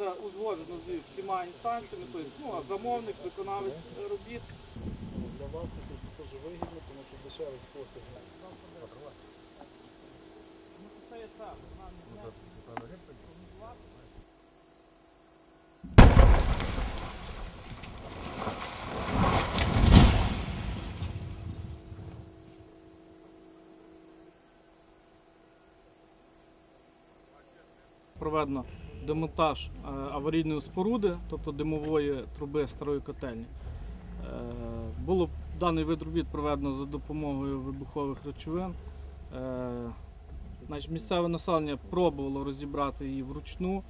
проводиться узгоджено з всіма інстанціями, тобто ну, замовник, виконавець робіт. Для вас це дуже вигідно, тому що дешевий спосіб. Це є так, Проведено демонтаж е, аварійної споруди, тобто димової труби старої котельні. Е, Було даний вид робіт проведено за допомогою вибухових речовин. Е, Значить, місцеве населення пробувало розібрати її вручну.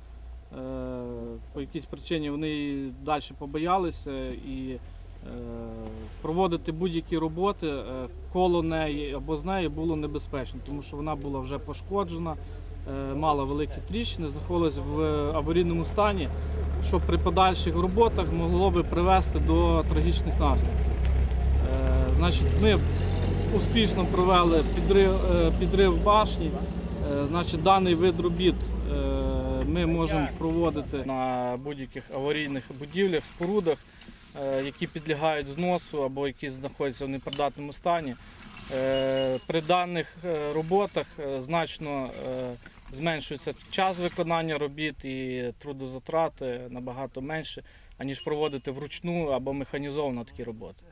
По якійсь причині вони її далі побоялися і проводити будь-які роботи коло неї або з нею було небезпечно, тому що вона була вже пошкоджена, мала великі тріщини, знаходилась в аварійному стані, що при подальших роботах могло би привести до трагічних наслідків. Е, Значить, ми успішно провели підрив, е, підрив башні. Е, Значить, даний вид робіт е, ми можемо проводити на будь-яких аварійних будівлях, спорудах, е, які підлягають зносу або які знаходяться в непридатному стані. Е, При даних е, роботах е, значно е, зменшується час виконання робіт і трудозатрати набагато менше, аніж проводити вручну або механізовано такі роботи.